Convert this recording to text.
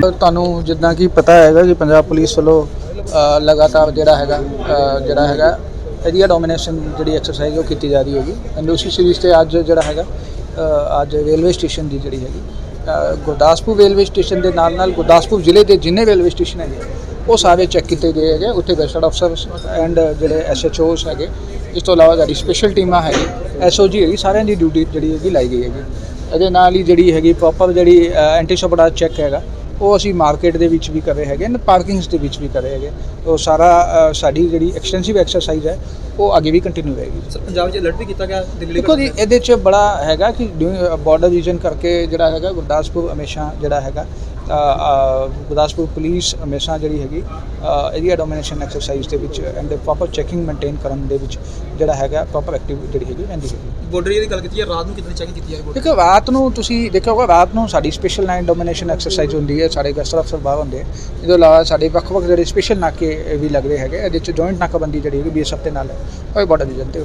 ਤੁਹਾਨੂੰ ਜਿੱਦਾਂ ਕਿ ਪਤਾ ਹੈਗਾ ਕਿ ਪੰਜਾਬ ਪੁਲਿਸ ਵੱਲੋਂ ਲਗਾਤਾਰ ਜਿਹੜਾ ਹੈਗਾ ਜਿਹੜਾ ਹੈਗਾ ਏਰੀਆ ਡੋਮੀਨੇਸ਼ਨ ਜਿਹੜੀ ਐਕਸਰਸਾਈਜ਼ ਉਹ ਕੀਤੀ ਜਾ ਰਹੀ ਹੈਗੀ। ਐਂਡ ਉਸੇ ਸੀਰੀਜ਼ ਤੇ ਅੱਜ ਜਿਹੜਾ ਹੈਗਾ ਅੱਜ ਰੇਲਵੇ ਸਟੇਸ਼ਨ ਦੀ ਜਿਹੜੀ ਹੈਗੀ ਗੁਰਦਾਸਪੁਰ ਰੇਲਵੇ ਸਟੇਸ਼ਨ ਦੇ ਨਾਲ ਨਾਲ ਗੁਰਦਾਸਪੁਰ ਜ਼ਿਲ੍ਹੇ ਦੇ ਜਿੰਨੇ ਰੇਲਵੇ ਸਟੇਸ਼ਨ ਹੈਗੇ, ਉਹ ਸਾਰੇ ਚੈੱਕ ਕੀਤੇ ਗਏ ਹੈਗੇ। ਉੱਥੇ ਗੈਸਟ ਅਫਸਰ ਐਂਡ ਜਿਹੜੇ ਐਸਐਚਓਸ ਹੈਗੇ, ਇਸ ਤੋਂ ਇਲਾਵਾ ਜਿਹੜੀ ਸਪੈਸ਼ਲ ਟੀਮਾਂ ਹੈਗੀ ਐਸਓਜੀ ਹੈਗੀ, ਸਾਰਿਆਂ ਦੀ ਡਿਊਟੀ ਜਿਹੜੀ ਹੈਗੀ ਲਾਈ ਗਈ ਹੈਗੀ। ਇਹਦੇ ਨਾਲ ਹੀ ਜਿਹੜੀ ਹੈਗੀ ਪ੍ਰੋਪਰ ਜਿਹੜੀ ਐਂਟੀ ਸਪੜਾ ਚੈੱਕ ਹੈਗਾ ਉਹ ਅਸੀਂ ਮਾਰਕੀਟ ਦੇ ਵਿੱਚ ਵੀ ਕਰ ਰਹੇ ਹੈਗੇ ਨੇ ਪਾਰਕਿੰਗਸ ਦੇ ਵਿੱਚ ਵੀ ਕਰ ਰਹੇ ਹੈਗੇ। ਉਹ ਸਾਰਾ ਸਾਡੀ ਜਿਹੜੀ ਐਕਸਟੈਂਸਿਵ ਐਕਸਰਸਾਈਜ਼ ਹੈ ਉਹ ਅੱਗੇ ਵੀ ਕੰਟੀਨਿਊ ਰਹੇਗੀ। ਸਰ ਪੰਜਾਬ 'ਚ ਅਲਰਟ ਵੀ ਕੀਤਾ ਗਿਆ ਦਿੱਲੀ ਦੇਖੋ ਜੀ ਇਹਦੇ 'ਚ ਬੜਾ ਹੈਗਾ ਕਿ ਬਾਰਡਰ ਰੀਜਨ ਕਰਕੇ ਜਿਹੜਾ ਹੈਗਾ ਗੁਰਦਾਸਪੁਰ ਹਮੇਸ਼ਾ ਜਿਹੜਾ ਹੈਗਾ ਗੁਰਦਾਸਪੁਰ ਪੁਲਿਸ ਹਮੇਸ਼ਾ ਜਿਹੜੀ ਹੈਗੀ ਏਰੀਆ ਡੋਮੀਨੇਸ਼ਨ ਐਕਸਰਸਾਈਜ਼ ਦੇ ਵਿੱਚ ਐਂਡ ਪ੍ਰੋਪਰ ਚੈਕਿੰਗ ਮੇਨਟੇਨ ਕਰਨ ਦੇ ਵਿੱਚ ਜਿਹੜਾ ਹੈਗਾ ਪ੍ਰੋਪਰ ਐਕਟਿਵ ਜਿਹੜੀ ਹੈਗੀ ਰਹਿੰਦੀ ਹੈਗੀ। ਬਾਰਡਰ ਦੀ ਗੱਲ ਕੀਤੀ ਹੈ ਰਾਤ ਨੂੰ ਕਿਤਨੀ ਚੈਕਿੰਗ ਕੀਤੀ ਹੈ? ਦੇਖੋ ਰਾਤ ਨੂੰ ਤੁਸੀਂ ਦੇਖੋਗੇ ਰਾਤ ਨੂੰ ਸਾਡੀ ਸਪੈਸ਼ਲ ਲਾਈਨ ਡੋਮੀਨੇਸ਼ਨ ਐਕਸਰਸਾਈਜ਼ ਹੁੰਦੀ ਹੈ ਸਾਡੇ ਗਸਟ ਅਫਸਰ ਬਾਹਰ ਹੁੰਦੇ ਇਹਦੇ ਇਲਾਵਾ ਸਾਡੇ ਵੱਖ-ਵੱਖ ਜਿਹੜੇ ਸਪੈਸ਼ਲ ਨਾਕੇ ਵੀ ਲੱਗਦੇ ਹੈਗੇ ਇਹਦੇ ਚ ਜੁਆਇੰਟ ਨਾਕਾਬੰਦੀ ਜਿਹੜੀ ਹੈਗੀ ਬੀਐਸਐਫ ਦੇ ਨਾਲ ਹੈ। ਉਹ ਬੜਾ ਰੀਜਨ ਤੇ